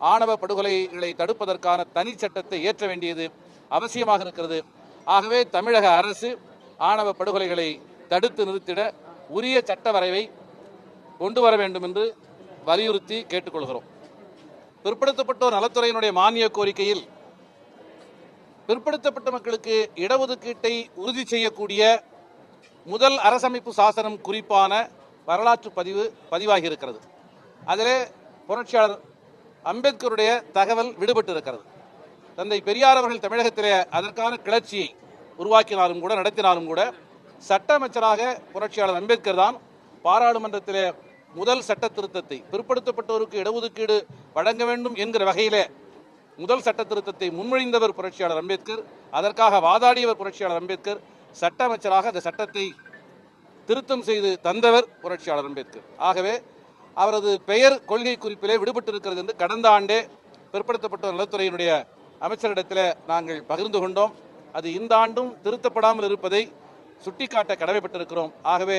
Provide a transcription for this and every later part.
ஆணவ படுகொலைகளை தடுப்பதற்கான தனி சட்டத்தை இயற்ற வேண்டியது அவசியமாக இருக்கிறது. ஆகவே தமிழக அரசு ஆணவ படுகொலைகளை தடுத்து நிறுத்திட உரிய சட்ட வரைவை கொண்டு வர வேண்டும் என்று வலியுறுத்தி கேட்டுக்கொள்கிறோம். பிற்படுத்தப்பட்டோர் நலத்துறையினுடைய மானிய கோரிக்கையில் பிற்படுத்தப்பட்ட மக்களுக்கு இடஒதுக்கீட்டை உறுதி செய்யக்கூடிய முதல் அரசமைப்பு சாசனம் குறிப்பான வரலாற்று பதிவு பதிவாகி இருக்கிறது அதிலே புரட்சியாளர் அம்பேத்கருடைய தகவல் விடுபட்டு இருக்கிறது தந்தை பெரியார் அவர்கள் தமிழகத்திலே அதற்கான கிளர்ச்சியை உருவாக்கினாலும் கூட நடத்தினாலும் கூட சட்ட அமைச்சராக புரட்சியாளர் அம்பேத்கர் தான் பாராளுமன்றத்திலே முதல் சட்ட திருத்தத்தை பிற்படுத்தப்பட்டோருக்கு இடஒதுக்கீடு வழங்க வேண்டும் என்கிற வகையிலே முதல் சட்ட திருத்தத்தை முன்மொழிந்தவர் புரட்சியாளர் அம்பேத்கர் அதற்காக வாதாடியவர் புரட்சியாளர் அம்பேத்கர் சட்ட அமைச்சராக அந்த சட்டத்தை திருத்தம் செய்து தந்தவர் புரட்சியாளர் அம்பேத்கர். ஆகவே அவரது பெயர் கொள்கை குறிப்பிலே விடுபட்டிருக்கிறது என்று கடந்த ஆண்டே பிற்படுத்தப்பட்ட நலத்துறையினுடைய அமைச்சரிடத்தில் நாங்கள் பகிர்ந்து கொண்டோம். அது இந்த ஆண்டும் திருத்தப்படாமல் இருப்பதை சுட்டிக்காட்ட கடமைப்பட்டிருக்கிறோம். ஆகவே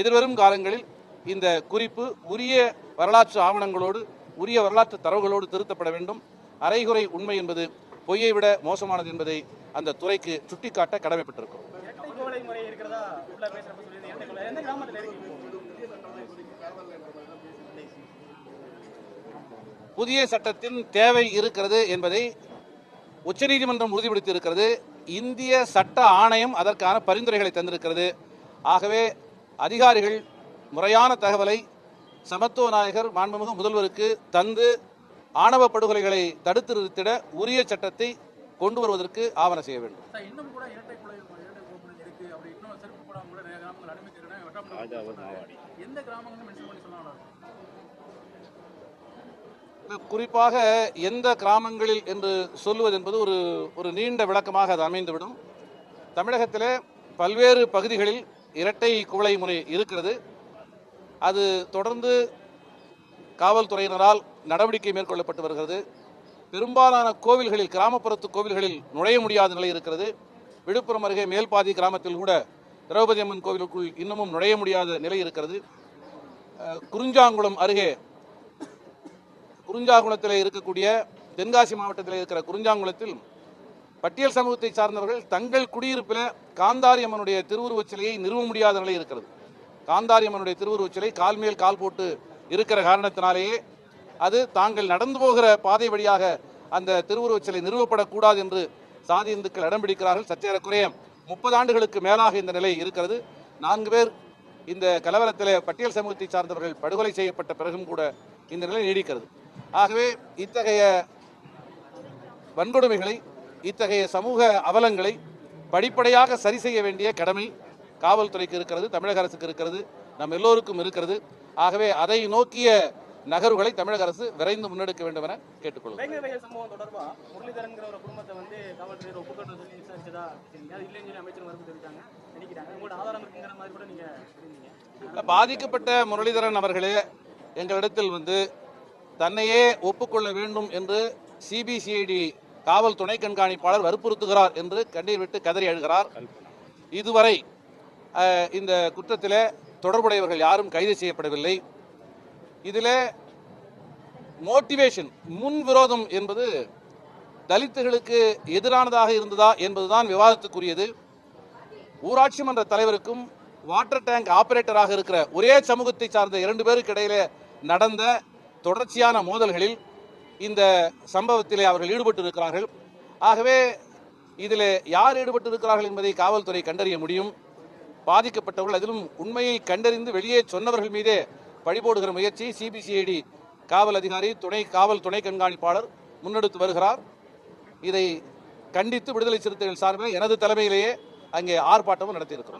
எதிர்வரும் காலங்களில் இந்த குறிப்பு உரிய வரலாற்று ஆவணங்களோடு உரிய வரலாற்று தரவுகளோடு திருத்தப்பட வேண்டும். அரைகுறை உண்மை என்பது பொய்யை விட மோசமானது என்பதை அந்த துறைக்கு சுட்டிக்காட்ட கடமைப்பட்டிருக்கிறோம். இருக்கிறதா? உள்ள பேசுறப்ப சொல்லி எந்த இருக்கு? புதிய சட்டத்தின் தேவை இருக்கிறது என்பதை உச்சநீதிமன்றம் உறுதிப்படுத்தி இருக்கிறது இந்திய சட்ட ஆணையம் அதற்கான பரிந்துரைகளை தந்திருக்கிறது. ஆகவே அதிகாரிகள் முறையான தகவலை சமத்துவ நாயகர் மாண்புமிகு முதல்வருக்கு தந்து ஆணவ படுகொலைகளை தடுத்து நிறுத்திட உரிய சட்டத்தை கொண்டு வருவதற்கு ஆவண செய்ய வேண்டும். எந்த கிராமங்கள்னு குறிப்பாக எந்த கிராமங்களில் என்று சொல்லுவது என்பது ஒரு ஒரு நீண்ட விளக்கமாக அது அமைந்துவிடும். தமிழகத்திலே பல்வேறு பகுதிகளில் இரட்டை குவளை முறை இருக்கிறது. அது தொடர்ந்து காவல்துறையினரால் நடவடிக்கை மேற்கொள்ளப்பட்டு வருகிறது. பெரும்பாலான கோவில்களில் கிராமப்புறத்து கோவில்களில் நுழைய முடியாத நிலை இருக்கிறது. விழுப்புரம் அருகே மேல்பாதி கிராமத்தில் கூட திரௌபதி அம்மன் கோவிலுக்குள் இன்னமும் நுழைய முடியாத நிலை இருக்கிறது. குறிஞ்சாங்குளம் அருகே குறிஞ்சாங்குளத்தில் இருக்கக்கூடிய தென்காசி மாவட்டத்தில் இருக்கிற குறிஞ்சாங்குளத்தில் பட்டியல் சமூகத்தை சார்ந்தவர்கள் தங்கள் குடியிருப்பில் காந்தாரியம்மனுடைய திருவுருவச் சிலையை நிறுவ முடியாத நிலை இருக்கிறது. காந்தாரி அம்மனுடைய திருவுருவச் சிலை கால் மேல் கால் போட்டு இருக்கிற காரணத்தினாலேயே அது தாங்கள் நடந்து போகிற பாதை வழியாக அந்த திருவுருவச் சிலை நிறுவப்படக்கூடாது என்று சாதி இந்துக்கள் இடம் பிடிக்கிறார்கள். சற்றேறக்குறைய முப்பது ஆண்டுகளுக்கு மேலாக இந்த நிலை இருக்கிறது. நான்கு பேர் இந்த கலவரத்தில் பட்டியல் சமூகத்தை சார்ந்தவர்கள் படுகொலை செய்யப்பட்ட பிறகும் கூட இந்த நிலை நீடிக்கிறது. ஆகவே இத்தகைய வன்கொடுமைகளை இத்தகைய சமூக அவலங்களை படிப்படியாக சரி செய்ய வேண்டிய கடமை காவல்துறைக்கு இருக்கிறது தமிழக அரசுக்கு இருக்கிறது நம் எல்லோருக்கும் இருக்கிறது. ஆகவே அதை நோக்கிய நகர்வுகளை தமிழக அரசு விரைந்து முன்னெடுக்க வேண்டும் என கேட்டுக்கொள்கிறேன் வேங்கை வயல் சம்பவம் தொடர்பா? முரளிதரன்கிற ஒரு குடும்பத்தை வந்து காவல்துறையினர் ஒப்புக்கொண்டு சொல்லி விசாரிச்சதா? சரிங்க அது இல்லைன்னு சொல்லி அமைச்சர் மறுப்பு தெரிவித்தாங்க நினைக்கிறாங்க. உங்களோட ஆதாரம் இருக்குங்கிற மாதிரி கூட நீங்க சொல்லியிருந்தீங்க. பாதிக்கப்பட்ட முரளிதரன் அவர்களே எங்களிடத்தில் வந்து தன்னையே ஒப்புக்கொள்ள வேண்டும் என்று சிபிசிஐடி காவல் துணை கண்காணிப்பாளர் வற்புறுத்துகிறார் என்று கண்ணீர் விட்டு கதறி அழுகிறார். இதுவரை இந்த குற்றத்தில் தொடர்புடையவர்கள் யாரும் கைது செய்யப்படவில்லை. இதில் மோட்டிவேஷன் முன் விரோதம் என்பது தலித்துகளுக்கு எதிரானதாக இருந்ததா என்பதுதான் விவாதத்துக்குரியது. ஊராட்சி மன்ற தலைவருக்கும் வாட்டர் டேங்க் ஆபரேட்டராக இருக்கிற ஒரே சமூகத்தை சார்ந்த இரண்டு பேருக்கு இடையிலே நடந்த தொடர்ச்சியான மோதல்களில் இந்த சம்பவத்திலே அவர்கள் ஈடுபட்டு இருக்கிறார்கள் ஆகவே இதில் யார் ஈடுபட்டு இருக்கிறார்கள் என்பதை காவல்துறை கண்டறிய முடியும். பாதிக்கப்பட்டவர்கள் அதிலும் உண்மையை கண்டறிந்து வெளியே சொன்னவர்கள் மீதே பழிபோடுகிற முயற்சி சிபிசிஐடி காவல் அதிகாரி துணை காவல் துணை கண்காணிப்பாளர் முன்னெடுத்து வருகிறார். இதை கண்டித்து விடுதலை சிறுத்தைகள் சார்பில் எனது தலைமையிலேயே அங்கே ஆர்ப்பாட்டமும் நடத்தியிருக்கிறோம்.